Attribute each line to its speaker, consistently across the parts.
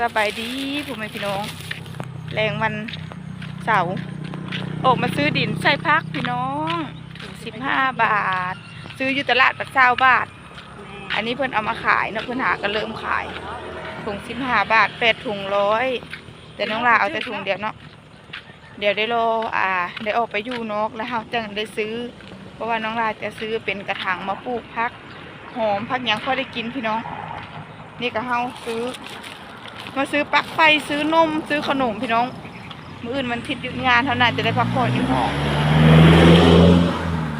Speaker 1: สบายดีผมเป็นพี่น้อง แรงวันเสาร์ออกมาซื้อดินใส่พักพี่น้องถุงสิบห้าบาท ซื้ออยู่ตลาดปัดเช้าบาท อันนี้เพิ่อนเอามาขายเนาะเพิ่อนหาก็เริ่มขายถุงสิบห้าบาทแปดถุงร้อยแต่น้องลาเอาแต่ถุงเดียวเนาะเดี๋ยวได้รออ่า ได้ออกไปอยู่นอกแล้วเฮาจังได้ซื้อ เพราะว่าน้องลาจะซื้อเป็นกระถางมาปลูกพักหอมพักยังพอได้กินพี่น้อง นี่ก็เฮาซื้อ มาซื้อปลั๊กไฟซื้อนมซื้อขนมพี่น้อง มืออื่นมันทิดหยุดงานเท่านั้นจะได้พักผ่อนอยู่ห้อ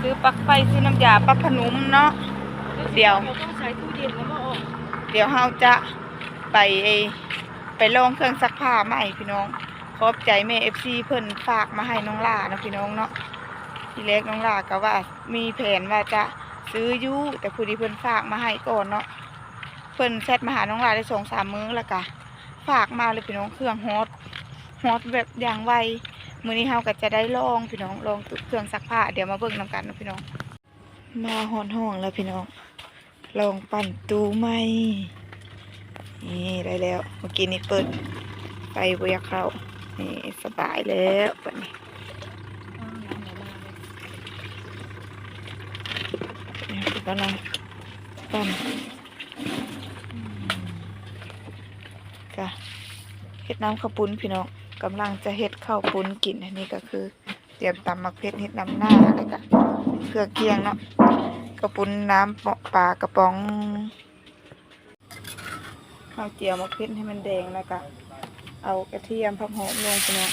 Speaker 1: ซื้อปลั๊กไฟซื้อน้ำยาปลั๊กขนมเนาะเดี๋ยว
Speaker 2: เราต้องใช้ตู้เย็นแล้วก็ออก
Speaker 1: เดี๋ยวเฮาจะไปไอ้ไปลองเครื่องซักผ้าใหม่พี่น้อง ขอบใจแม่เอฟซีเพิ่นฝากมาให้น้องล่านะพี่น้องเนาะทีแรกน้องล่าก็ว่ามีแผนว่าจะซื้อยู่แต่ผู้ดีเพิ่นฝากมาให้ก่อนเนาะเพิ่นแชทมาหาน้องลาได้สองสามมื้อล้วก็ ฝากมาเลยพี่น้องเครื่องฮอตฮอตแบบอย่างไวมือนี้เฮาก็จะได้ลองพี่น้องลองตุเครื่องซักผ้าเดี๋ยวมาเบิ่งนํกันนะพี่น้อง มาฮอนห้องแล้วพี่น้อง ลองปั่นตู้ไหมนี่ได้แล้วเมื่อกี้นี้เปิดไฟเวียเขานี่สบายแล้วปันนี้นี่กำลังปั่น กะเฮ็ดน้ำข้าวปุ้นพี่น้องกำลังจะเฮ็ดข้าวปุ้นกินอันนี้ก็คือ เตรียมตำมะเขือเฮ็ดน้ำหน้าแล้วก็เครื่องเคียงเนาะกระปุนน้ำปลากระป๋องข้าวเจียวมะเขือให้มันแดงแล้วก็เอากระเทียมผักหอมลงไปเนาะ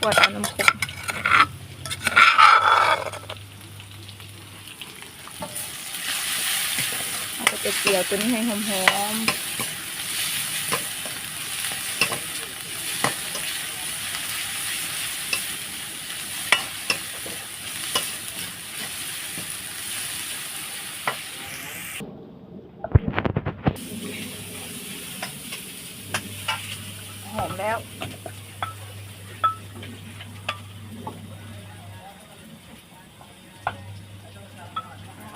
Speaker 1: ขวดเอาน้ำคุ กเอาไปเจียวตัวนี้ให้หอมๆหอมแล้ว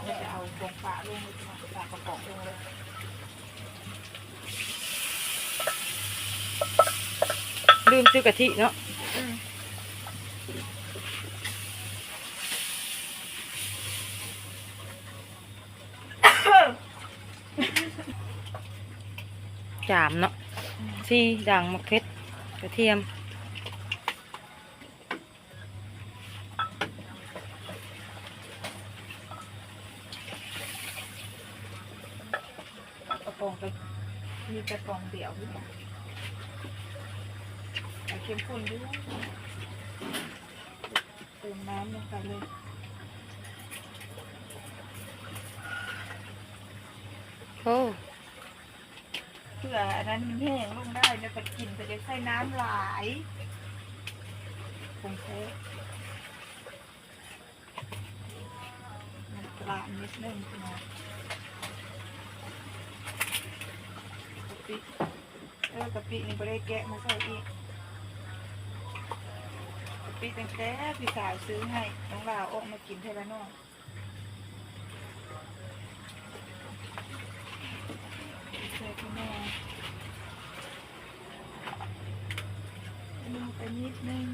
Speaker 1: เราจะเอาตรงปากลงเลยปากกระป๋องลงเลย
Speaker 2: ลืมซื้อกะทิเนาะจามเนาะซี่ด่างมะเขือกระเทียม
Speaker 1: กระป๋องไปมีกระป๋องเดี่ยวด้วย เอาเข้มข้นด้วยเติมน้ำลงไปเลย
Speaker 2: โอ้
Speaker 1: เพื่ออันนั้นมันแห้งลงได้แล้วก็กินไปจะใส่น้ำหลายผงแท้น้ำปลานิดนึงนะกะปิเออกะปินี่ไม่ได้แกะมาใส่อีกกะ ปิตั้งแต่พี่สาวซื้อให้น้องลาวออกมากินเท่านั้นเนาะใส่ข้าวหม้อลงไปนิดนึง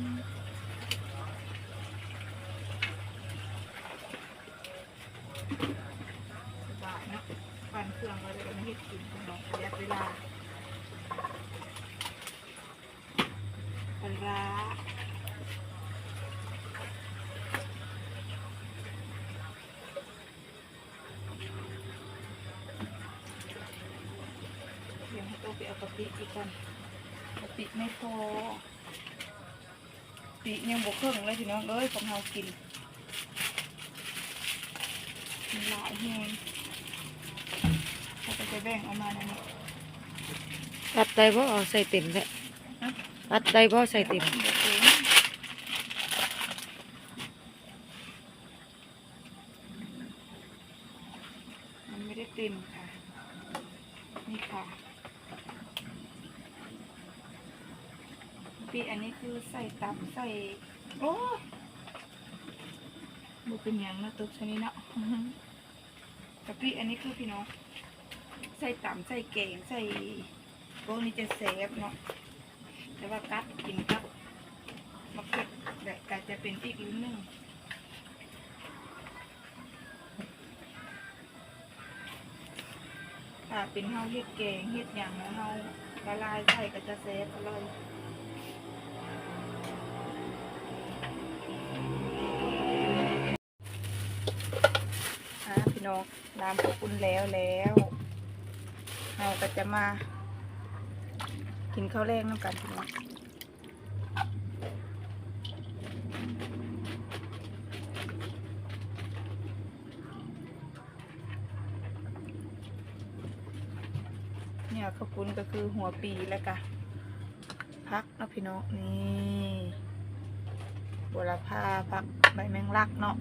Speaker 1: สบายนะปั่นเครื่องไว้เลยไม่ให้กินของเราประหยัดเวลาปลาร้าเดี๋ยวให้โต๊ะไปเอา กะปิอีกก่อนกะปิไม่พอกะปิยังบวกเครื่องเลยพี่น้องเอ้ยของเรากินมันหลายแหงเขาก็จะแบ่งออกมานั่นนี่
Speaker 2: ตัดได้บ่เอาใส่เต็มแหละตัดได้บ่ใส่เต็ม
Speaker 1: เดี๋ยวเองมันไม่ได้เต็มค่ะ นี่ค่ะ ปีอันนี้คือใส่ตับใส่ โอ้บุเป็นยังนะตุกชนิดเนาะกะปิอันนี้คือพี่น้อง ใส่ต่ำใส่เก่งใส่พวกนี้จะเซฟเนาะแต่ว่ากัดกินกับมะเขือแบบก็จะเป็นอีกลิ้นหนึ่งถ้าเป็นเฮาเฮ็ดแกงเฮ็ดอย่างแล้วเฮาละลายใส่ก็จะเซฟเลยอ่า น้องน้ำก็อุ่นแล้วแล้วเราก็จะมา กินข้าวแรงน้ำกันพี่น้องเนี่ยข้าวปุ้นก็คือหัวปีแล้วก็พักนะพี่น้องนี่บัวละพาพักใบแมงลักเนาะ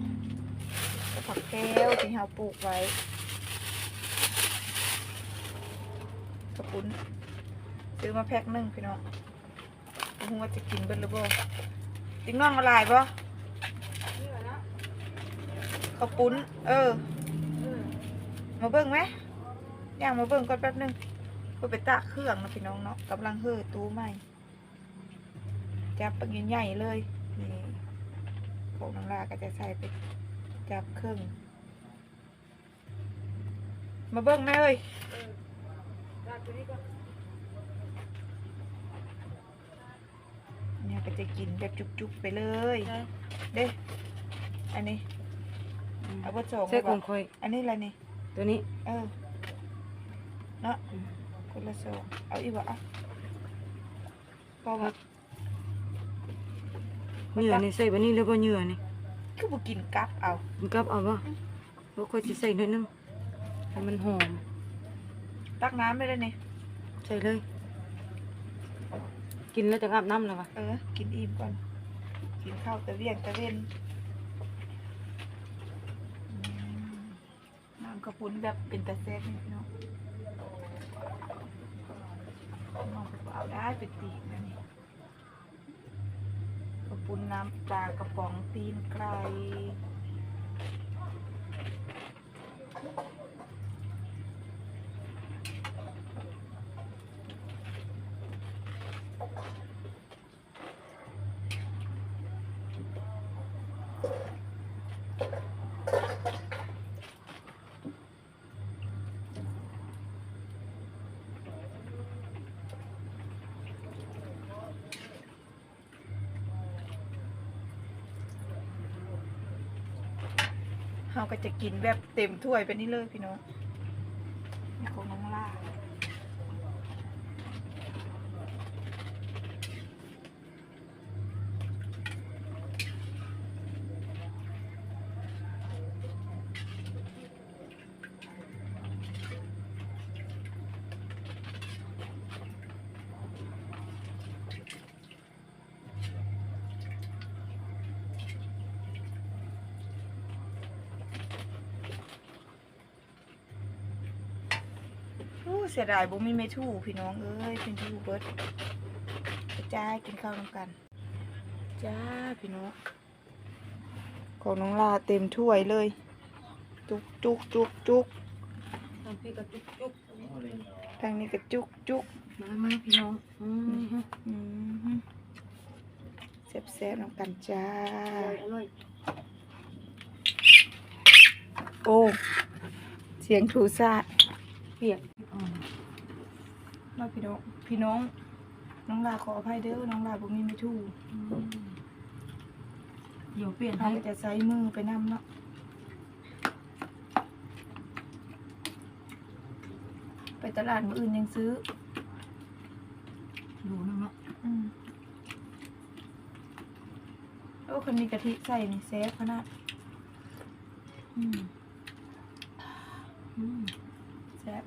Speaker 1: ผักแก้วที่เราปลูกไว้ข้าวปุ้นซื้อมาแพ็คหนึ่งพี่น้องรู้ว่าจะกินเบิดหรือบ่ติ๊งน้องละลายบ่ข้าวปุ้นเออ มาเบิ่งไหมย่างมาเบิ่งก่อนแป๊บหนึงเพื่อไปตากเครื่องนะพี่น้องเนาะกำลังเฮ่อตู้ใหม่จับปักใหญ่เลยนี่พวกน้ำลาก็จะใส่ไป จับเครื่องมาเบิ่งไหมเอ้ยเนี่ยก็จะกินแบบจุกๆไปเลย เด้อันนี้ เอาไปส่ง
Speaker 2: ใส่
Speaker 1: ไป
Speaker 2: ข
Speaker 1: บ
Speaker 2: อ
Speaker 1: องก
Speaker 2: คอย
Speaker 1: อันนี้อะไรนี่
Speaker 2: ตัวนี้
Speaker 1: เออ เนาะคนละสองเอาอีกวะอะพอวะ
Speaker 2: เหยื่อนี่ใส่บันนี้แล้วบ่เหยื่อนี่
Speaker 1: คือบุกินกับเอา
Speaker 2: มันกลับเอาบ่บ่ค่อยสิใส่หน่อยนึงให้มันหอม
Speaker 1: ตักน้ำได้เลยนี่
Speaker 2: ใส่เลย กินแล้วจะอาบน้ำแล้ววะ
Speaker 1: เออ กินอิ่มก่อน กินข้าวตะเวียงตะเวนอืมน้ำกระปุ้นแบบเป็นตะเซฟนี่เนาะน้องเอาได้เป็นตีนนะนี่กระ ปุ้นน้ำปลากระป๋องตีนไก่ เราก็จะกินแบบเต็มถ้วยไปนี่เลยพี่น้องนี่ของน้องล่า อู้เสียดายบ่มีเมทูพี่น้องเอ้ยเป็นทูเบิร์ดกระจายกินข้าวน้ำกัน จ้าพี่น้องของน้องลาเต็มถ้วยเลย จุกจุกจุกจุก
Speaker 2: ทำพี่ก็จุกจุก
Speaker 1: ทางนี้ก็จุกจุก
Speaker 2: มามาพี่น้องอืม
Speaker 1: อืมแซ่บๆน้ำกันจ้า
Speaker 2: อร่อย
Speaker 1: โอ้ เสียงถูซาด
Speaker 2: เปียก อ่อน
Speaker 1: มาพี่น้องพี่น้อง น้องลาขออภัยเด้อน้องลาบ่มีไม่ถูก
Speaker 2: อืมเดี๋ยวเปลี่ยน
Speaker 1: เขา
Speaker 2: ให้
Speaker 1: ก็จะใช้มือไปนำเนาะไปตลาดมืออื่นยังซื้อ
Speaker 2: ดูนึงเนาะ
Speaker 1: อืมโอ้คนมีกะทิใส่นี่เซฟขนาดอืม
Speaker 2: อืม
Speaker 1: แซ่บ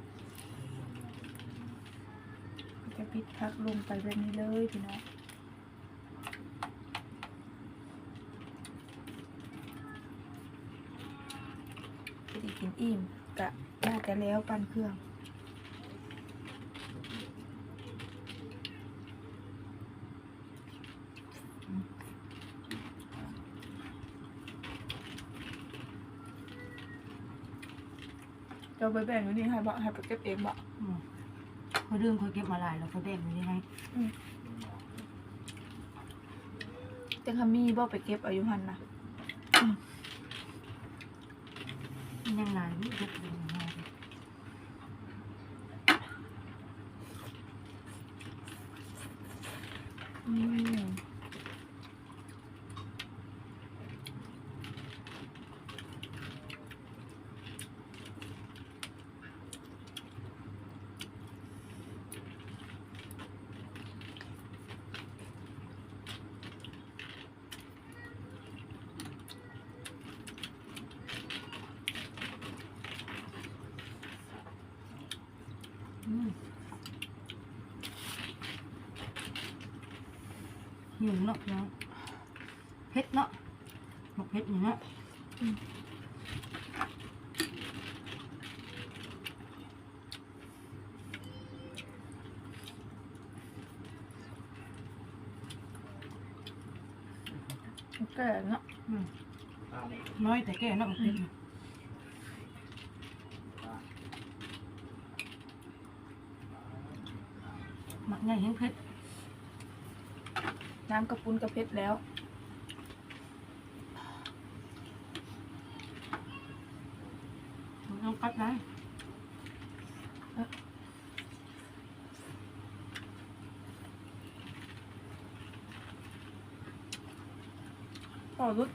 Speaker 1: ก็จะปิด พักลงไปแบบนี้เลยพี่น้องจะได้กินอิ่มกะน่าจะแล้วปั้นเครื่องอเจ้าไปแบ่งอยู่นี่ให้บ่ให้ไปเก็บเองบ่
Speaker 2: อืม เขาเรื่องเขาเก็บมาหลายแล้วเขาแบ่งไว้ยังไง
Speaker 1: แต่คามีบ่ไปเก็บอายุหันนะ
Speaker 2: มันยังหลายอยู่เก็บไว้
Speaker 1: อืม
Speaker 2: อืมหิวเนาะเนาะเผ็ดเนาะหมกเผ็ดอย่างเงี้ย
Speaker 1: แก่เนา
Speaker 2: ยแต่แก่เนาะหมกเผ็ดน่ะหมักใหญ่เห็นเผ็ด
Speaker 1: น้ำกระปุนกระเพชรแล้ว
Speaker 2: มันต้องกัดได้
Speaker 1: พอรุด